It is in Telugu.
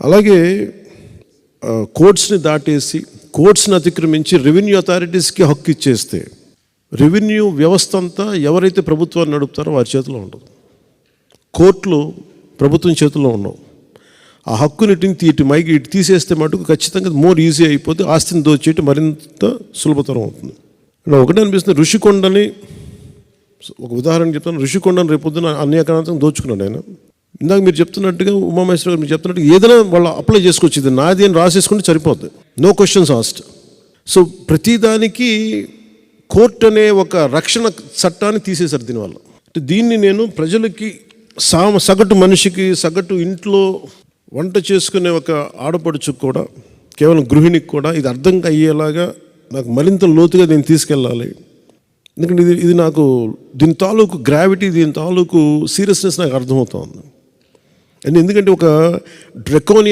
అలాగే కోర్ట్స్ని దాటేసి కోర్ట్స్ని అతిక్రమించి రెవెన్యూ అథారిటీస్కి హక్కు ఇచ్చేస్తే రెవెన్యూ వ్యవస్థ అంతా ఎవరైతే ప్రభుత్వాన్ని నడుపుతారో వారి చేతిలో ఉండదు. కోర్టులు ప్రభుత్వం చేతిలో ఉండవు. ఆ హక్కుని ఇటు ఇటు మైకి ఇటు తీసేస్తే మటుకు ఖచ్చితంగా మోర్ ఈజీ అయిపోతే ఆస్తిని దోచేయటం మరింత సులభతరం అవుతుంది. నాకు ఒకటే అనిపిస్తుంది ఋషికొండని ఒక ఉదాహరణ చెప్తాను ఋషికొండని రేపొద్దున అన్యాక్రాంతం దోచుకున్నాడు ఆయన. ఇందాక మీరు చెప్తున్నట్టుగా ఉమామేశ్వర గారు మీరు చెప్తున్నట్టుగా ఏదైనా వాళ్ళు అప్లై చేసుకోవచ్చు ఇది నాది అని రాసేసుకుంటే సరిపోద్ది. నో క్వశ్చన్స్ ఆస్ట్ సో ప్రతిదానికి కోర్ట్ అనే ఒక రక్షణ చట్టాన్ని తీసేశారు దీనివల్ల. అంటే దీన్ని నేను ప్రజలకి సామ సగటు మనిషికి సగటు ఇంట్లో వంట చేసుకునే ఒక ఆడపడుచుకు కూడా కేవలం గృహిణికి కూడా ఇది అర్థం అయ్యేలాగా నాకు మరింత లోతుగా దీన్ని తీసుకెళ్ళాలి. ఎందుకంటే ఇది ఇది నాకు దీని తాలూకు గ్రావిటీ దీని తాలూకు సీరియస్నెస్ నాకు అర్థమవుతోంది. అండ్ ఎందుకంటే ఒక డ్రెకోనియన్